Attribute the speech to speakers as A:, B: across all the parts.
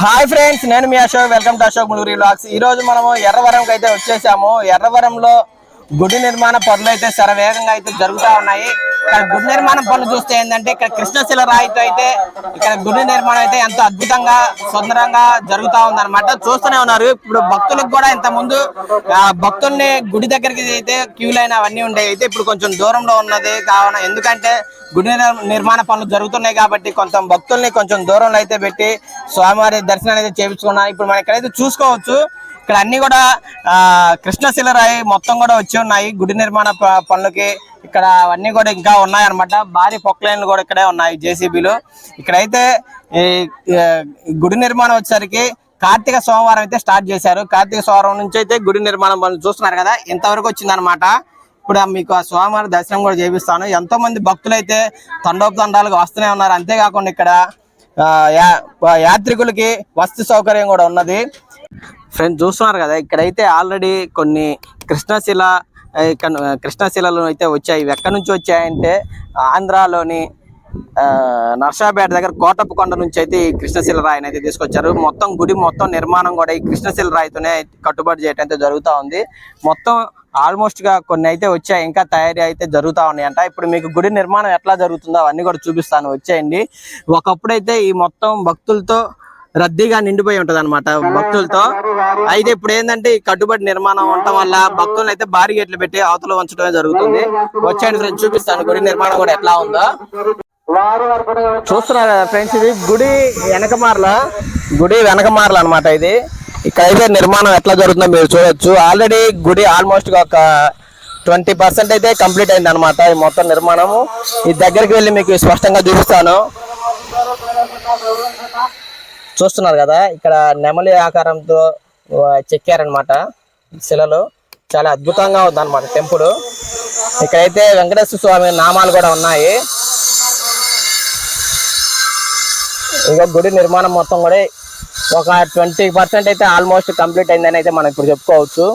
A: Hi friends నేను మీ Ashok. Welcome to Ashok Muluguri vlogs ఈ రోజు మనము ఎర్రవరంకి అయితే వచ్చేసాము. ఎర్రవరంలో గుడి నిర్మాణ పనులు అయితే శరవేగంగా అయితే జరుగుతా ఉన్నాయి. ఇక్కడ గుడి నిర్మాణం పనులు చూస్తే ఏంటంటే ఇక్కడ కృష్ణశిల రాయితో అయితే ఇక్కడ గుడి నిర్మాణం అయితే ఎంతో అద్భుతంగా సుందరంగా జరుగుతా ఉందన్నమాట. చూస్తూనే ఉన్నారు. ఇప్పుడు భక్తులకు కూడా ఇంత ముందు ఆ, భక్తుల్ని గుడి దగ్గరికి అయితే క్యూ లైన్ అవన్నీ ఉండేవి. అయితే ఇప్పుడు కొంచెం దూరంలో ఉన్నది కావున ఎందుకంటే గుడి నిర్మాణ పనులు జరుగుతున్నాయి కాబట్టి కొంచెం భక్తుల్ని కొంచెం దూరంలో అయితే పెట్టి స్వామివారి దర్శనం అయితే చేయించుకున్నాం. ఇప్పుడు మనం ఇక్కడైతే చూసుకోవచ్చు. ఇక్కడ అన్ని కూడా ఆ కృష్ణశిల రాయి మొత్తం కూడా వచ్చి ఉన్నాయి. గుడి నిర్మాణ ప- పనులకి ఇక్కడ అవన్నీ కూడా ఇంకా ఉన్నాయన్నమాట. భారీ పొక్లైన్లు కూడా ఇక్కడే ఉన్నాయి జేసీబీలు. ఇక్కడైతే ఈ గుడి నిర్మాణం వచ్చేసరికి కార్తీక సోమవారం అయితే స్టార్ట్ చేశారు. కార్తీక సోమవారం నుంచి అయితే గుడి నిర్మాణం పనులు చూస్తున్నారు కదా ఇంతవరకు వచ్చిందనమాట ఇప్పుడు మీకు ఆ స్వామివారి దర్శనం కూడా చేపిస్తాను. ఎంతో మంది భక్తులు అయితే తండోపతండాలుగా వస్తూనే ఉన్నారు. అంతేకాకుండా ఇక్కడ ఆ, యా- యాత్రికులకి వస్తు సౌకర్యం కూడా ఉన్నది. ఫ్రెండ్స్ చూస్తున్నారు కదా ఇక్కడైతే ఆల్రెడీ కొన్ని కృష్ణశిల కృష్ణశిలలో అయితే వచ్చాయి. ఇవి ఎక్కడి నుంచి వచ్చాయంటే ఆంధ్రాలోని నర్సాపేట దగ్గర కోటప్ప కొండ నుంచి అయితే ఈ కృష్ణశిల రాయిని అయితే తీసుకొచ్చారు. మొత్తం గుడి మొత్తం నిర్మాణం కూడా ఈ కృష్ణశిల రాయితోనే కట్టుబడి చేయడం అయితే జరుగుతూ ఉంది. మొత్తం ఆల్మోస్ట్గా కొన్ని అయితే వచ్చాయి. ఇంకా తయారీ అయితే జరుగుతూ ఉన్నాయంట. ఇప్పుడు మీకు గుడి నిర్మాణం ఎట్లా జరుగుతుందో అవన్నీ కూడా చూపిస్తాను. వచ్చేయండి. ఒకప్పుడైతే ఈ మొత్తం భక్తులతో రద్దీగా నిండిపోయి ఉంటది అనమాట భక్తులతో. అయితే ఇప్పుడు ఏంటంటే ఈ కట్టుబడి నిర్మాణం ఉండటం వల్ల భక్తులను అయితే భారీ గేట్లు పెట్టి అవతల ఉంచడమే జరుగుతుంది. వచ్చాను ఫ్రెండ్స్ చూపిస్తాను. గుడి నిర్మాణం కూడా ఎట్లా ఉందో. చూస్తున్నారు ఫ్రెండ్స్ ఇది గుడి వెనకమార్ల గుడి వెనకమార్ల అన్నమాట ఇది. ఇక్కడైతే నిర్మాణం ఎట్లా జరుగుతుందో మీరు చూడొచ్చు. ఆల్రెడీ గుడి ఆల్మోస్ట్ ఒక ట్వంటీ పర్సెంట్ అయితే కంప్లీట్ అయింది అనమాట ఈ మొత్తం నిర్మాణము. ఈ దగ్గరికి వెళ్ళి మీకు స్పష్టంగా చూపిస్తాను. చూస్తున్నారు కదా ఇక్కడ నెమలి ఆకారంతో చెక్కారనమాట శిలలు చాలా అద్భుతంగా ఉంది అనమాట టెంపుల్. ఇక్కడైతే వెంకటేశ్వర స్వామి నామాలు కూడా ఉన్నాయి. ఇంకా గుడి నిర్మాణం మొత్తం కూడా ఒక ట్వంటీ పర్సెంట్ అయితే ఆల్మోస్ట్ కంప్లీట్ అయిందని అయితే మనం ఇప్పుడు చెప్పుకోవచ్చు.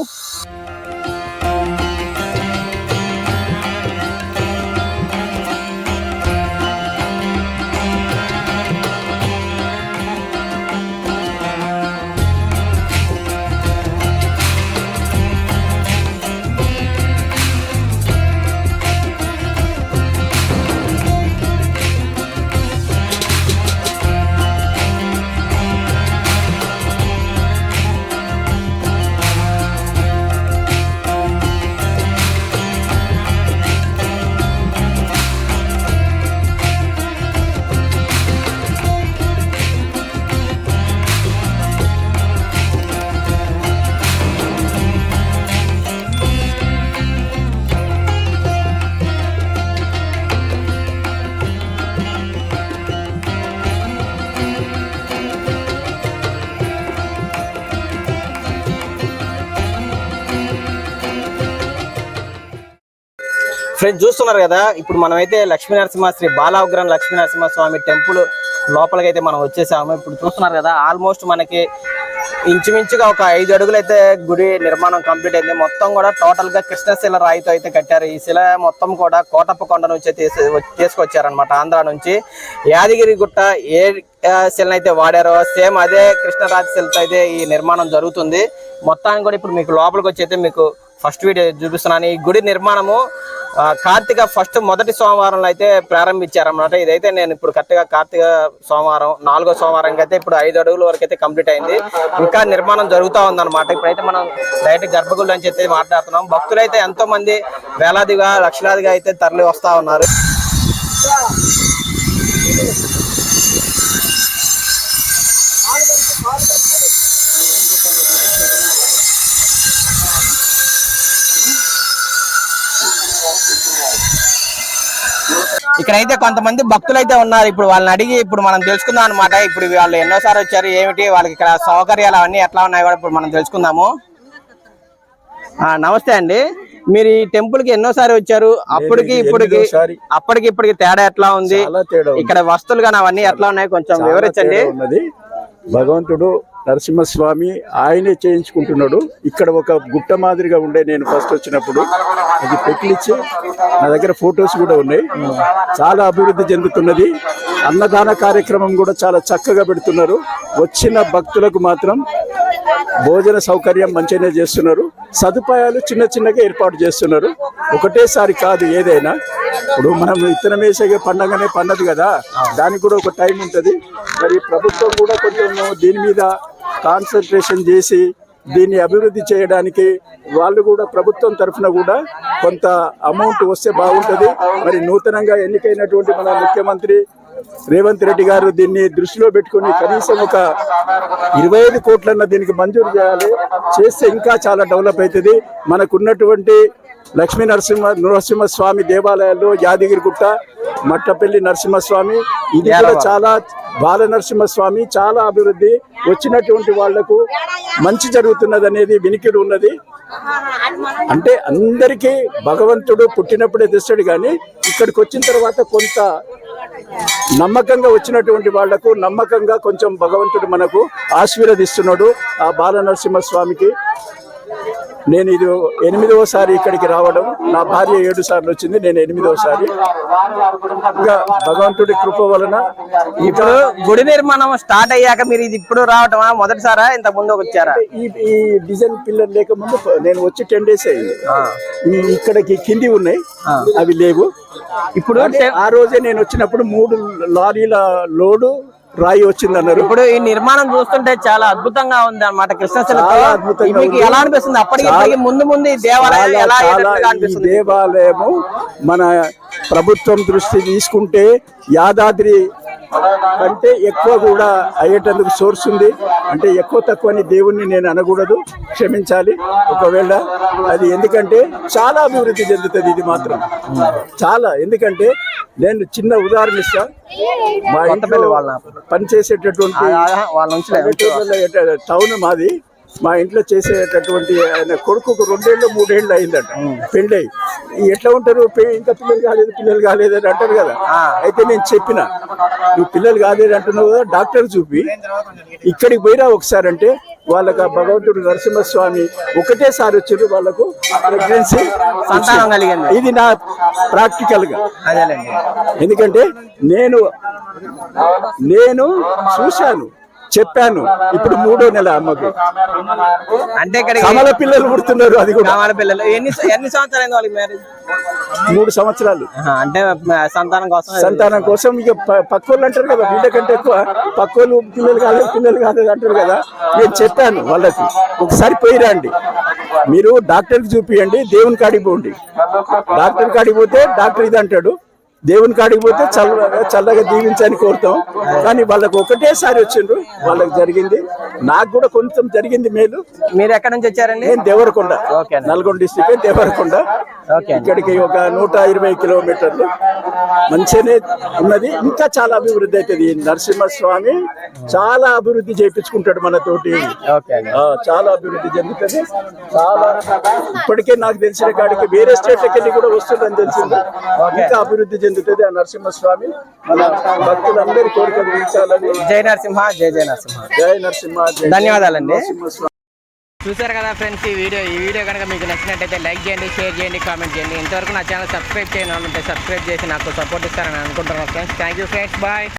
A: ఫ్రెండ్స్ చూస్తున్నారు కదా ఇప్పుడు మనమైతే లక్ష్మీనరసింహ శ్రీ బాలాగ్రహం లక్ష్మీ నరసింహ స్వామి టెంపుల్ లోపలికి అయితే మనం వచ్చేసాము. ఇప్పుడు చూస్తున్నారు కదా ఆల్మోస్ట్ మనకి ఇంచుమించుగా ఒక ఐదు అడుగులు అయితే గుడి నిర్మాణం కంప్లీట్ అయింది. మొత్తం కూడా టోటల్గా కృష్ణశిల రాయితో అయితే కట్టారు. ఈ శిల మొత్తం కూడా కోటప్ప కొండ నుంచి తీసుకొచ్చారనమాట ఆంధ్ర నుంచి. యాదగిరి గుట్ట ఏ శిలను అయితే వాడారో సేమ్ అదే కృష్ణరాజ శిలతో అయితే ఈ నిర్మాణం జరుగుతుంది. మొత్తానికి కూడా ఇప్పుడు మీకు లోపలికి వచ్చి అయితే మీకు ఫస్ట్ వీడియో చూపిస్తున్నాను ఈ గుడి నిర్మాణము కార్తీక ఫస్ట్ మొదటి సోమవారంలో అయితే ప్రారంభించారన్నమాట. ఇదైతే నేను ఇప్పుడు కరెక్ట్గా కార్తీక సోమవారం నాలుగో సోమవారం అయితే ఇప్పుడు ఐదు అడుగుల వరకు అయితే కంప్లీట్ అయింది. ఇంకా నిర్మాణం జరుగుతూ ఉందన్నమాట. ఇప్పుడైతే మనం డైరెక్ట్ గర్భగుళ్ళు అని చెప్పి మాట్లాడుతున్నాం. భక్తులైతే ఎంతో మంది వేలాదిగా లక్షలాదిగా అయితే తరలి వస్తూ ఉన్నారు. ఇక్కడైతే కొంతమంది భక్తులు అయితే ఉన్నారు. ఇప్పుడు వాళ్ళని అడిగి ఇప్పుడు మనం తెలుసుకుందాం అనమాట ఇప్పుడు వాళ్ళు ఎన్నోసారి వచ్చారు ఏమిటి వాళ్ళకి ఇక్కడ సౌకర్యాలు అవన్నీ ఎట్లా ఉన్నాయి కూడా ఇప్పుడు మనం తెలుసుకుందాము. ఆ, నమస్తే అండి. మీరు ఈ టెంపుల్కి ఎన్నోసారి వచ్చారు? అప్పటికి ఇప్పటికి. అప్పటికి ఇప్పటికి తేడా ఎట్లా ఉంది. ఇక్కడ వస్తువులు కానీ అవన్నీ ఎట్లా ఉన్నాయి? కొంచెం వివరించండి.
B: భగవంతుడు నరసింహస్వామి ఆయనే చేయించుకుంటున్నాడు. ఇక్కడ ఒక గుట్ట మాదిరిగా ఉండే నేను ఫస్ట్ వచ్చినప్పుడు అది పెకిలిచ్చి నా దగ్గర ఫొటోస్ కూడా ఉన్నాయి. చాలా అభివృద్ధి చెందుతున్నది. అన్నదాన కార్యక్రమం కూడా చాలా చక్కగా పెడుతున్నారు. వచ్చిన భక్తులకు మాత్రం భోజన సౌకర్యం మంచిగానే చేస్తున్నారు. సదుపాయాలు చిన్న చిన్నగా ఏర్పాటు చేస్తున్నారు. ఒకటేసారి కాదు ఏదైనా. ఇప్పుడు మనం విత్తనం వేసే పండగనే పండదు కదా. దానికి కూడా ఒక టైం ఉంటుంది. మరి ప్రభుత్వం కూడా కొంచెం దీని మీద కాన్సన్ట్రేషన్ చేసి దీన్ని అభివృద్ధి చేయడానికి వాళ్ళు కూడా ప్రభుత్వం తరఫున కూడా కొంత అమౌంట్ వస్తే బాగుంటుంది. మరి నూతనంగా ఎన్నికైనటువంటి మన ముఖ్యమంత్రి రేవంత్ రెడ్డి గారు దీన్ని దృష్టిలో పెట్టుకొని కనీసం ఒక ఇరవై ఐదు కోట్లన్న దీనికి మంజూరు చేయాలి. చేస్తే ఇంకా చాలా డెవలప్ అవుతుంది. మనకున్నటువంటి లక్ష్మీ నరసింహ నరసింహస్వామి దేవాలయాల్లో యాదగిరిగుట్ట మట్టపల్లి నరసింహస్వామి ఇది కూడా చాలా బాల నరసింహస్వామి చాలా అభివృద్ధి. వచ్చినటువంటి వాళ్ళకు మంచి జరుగుతున్నది అనేది వినికిడి ఉన్నది. అంటే అందరికీ భగవంతుడు పుట్టినప్పుడే తెస్తాడు కానీ ఇక్కడికి వచ్చిన తర్వాత కొంత నమ్మకంగా వచ్చినటువంటి వాళ్ళకు నమ్మకంగా కొంచెం భగవంతుడు మనకు ఆశీర్వదిస్తున్నాడు. ఆ బాల నరసింహస్వామికి నేను ఇది ఎనిమిదవసారి ఇక్కడికి రావడం నా భార్య ఏడు సార్లు వచ్చింది నేను ఎనిమిదవసారి. ఇంకా భగవంతుడి కృప వలన
A: ఇప్పుడు గుడి నిర్మాణం స్టార్ట్ అయ్యాక మీరు ఇది ఇప్పుడు రావటమా? మొదటిసారా? ఇంత ముందు వచ్చారా?
B: ఈ ఈ డిజైన్ పిల్లర్ లేకముందు నేను వచ్చి టెన్ డేస్ అయింది. ఇక్కడికి కింది ఉన్నాయి అవి లేవు.
A: ఇప్పుడు
B: ఆ రోజే నేను వచ్చినప్పుడు మూడు లారీల లోడు రాయి వచ్చింది అన్నారు
A: ఇప్పుడు ఈ నిర్మాణం చూస్తుంటే చాలా అద్భుతంగా ఉంది అనమాట మీకు. ఎలా అనిపిస్తుంది? అప్పటికి ముందు ముందు దేవాలయం
B: దేవాలయము మన ప్రభుత్వం దృష్టి తీసుకుంటే యాదాద్రి కంటే ఎక్కువ కూడా అయ్యేటందుకు సోర్స్ ఉంది. అంటే ఎక్కువ తక్కువ అని దేవుణ్ణి నేను అనకూడదు క్షమించాలి. ఒకవేళ అది ఎందుకంటే చాలా అభివృద్ధి చెందుతుంది ఇది మాత్రం. చాలా. ఎందుకంటే నేను చిన్న ఉదాహరణ ఇస్తా. మా ఇంట్లో
A: వాళ్ళ
B: పనిచేసేటటువంటి టౌన్ మాది. మా ఇంట్లో చేసేటటువంటి ఆయన కొడుకు రెండేళ్ళు మూడేళ్ళు అయిందట. పెళ్ళి. ఎట్లా ఉంటారు? ఇంకా పిల్లలు కాలేదు పిల్లలు కాలేదు అని అంటారు కదా. అయితే నేను చెప్పిన నువ్వు పిల్లలు కాలేదు అంటున్నావు కదా డాక్టర్ చూపి. ఇక్కడికి పోయినా ఒకసారి అంటే వాళ్ళకి ఆ భగవంతుడు నరసింహస్వామి ఒకటేసారి వచ్చారు వాళ్ళకు ప్రెగ్నెన్సీ
A: సంతానం కలిగింది.
B: ఇది నా
A: ప్రాక్టికల్గా.
B: ఎందుకంటే నేను నేను చూశాను. చెప్పాను. ఇప్పుడు మూడో నెల అమ్మకు.
A: అంటే
B: కమల పిల్లలు పుడుతున్నారు అది కూడా.
A: కావాలి పిల్లలు. ఎన్ని ఎన్ని సంవత్సరాలు వాళ్ళకి మ్యారేజ్
B: మూడు సంవత్సరాలు.
A: అంటే సంతానం కోసం
B: సంతానం కోసం ఇక పక్కోళ్ళు అంటారు కదా వీళ్ళకంటే ఎక్కువ పక్కోళ్ళు పిల్లలు కాలేదు పిల్లలు కాలేదు అంటారు కదా. నేను చెప్పాను వాళ్ళకి ఒకసారి పోయి రండి. మీరు డాక్టర్కి చూపియండి దేవుని కాడికి పోండి. డాక్టర్ కాడికి పోతే డాక్టర్ ఇది అంటాడు దేవుని కాడికి పోతే చల్లగా చల్లగా దీవించని కోరుతాం. కానీ వాళ్ళకి ఒకటేసారి వచ్చిండ్రు. వాళ్ళకి జరిగింది. నాకు కూడా కొంచెం జరిగింది మేలు.
A: మీరు ఎక్కడి నుంచి వచ్చారండి?
B: నేను దేవరకొండ. నల్గొండ డిస్టిక్ దేవరకొండ. ఇక్కడికి ఒక నూట ఇరవై కిలోమీటర్లు. మంచిగానే ఉన్నది. ఇంకా చాలా అభివృద్ధి అవుతుంది. నరసింహస్వామి చాలా అభివృద్ధి చేయించుకుంటాడు మనతోటి. చాలా అభివృద్ధి చెందుతుంది. చాలా ఇప్పటికే నాకు తెలిసిన కాడికి వేరే స్టేట్లకి వెళ్ళి కూడా వస్తుందని తెలిసింది. ఇంకా అభివృద్ధి చెందుతుంది ఆ నరసింహస్వామి. మన భక్తులందరి కోరికలు తీర్చాలని
A: జై నరసింహ జై జై నరసింహ.
B: జై నరసింహ జై
A: ధన్యవాదాలండి.
B: నరసింహస్వామి.
A: చూసారు కదా ఫ్రెండ్స్ ఈ వీడియో ఈ వీడియో కనుక మీకు నచ్చినట్టయితే లైక్ చేయండి షేర్ చేయండి కామెంట్ చేయండి. ఇంతవరకు నా ఛానల్ సబ్స్క్రైబ్ చేయను అంటే సబ్స్క్రైబ్ చేసి నాకు సపోర్ట్ ఇస్తారని అనుకుంటున్నాను friends. Thank you friends. Bye.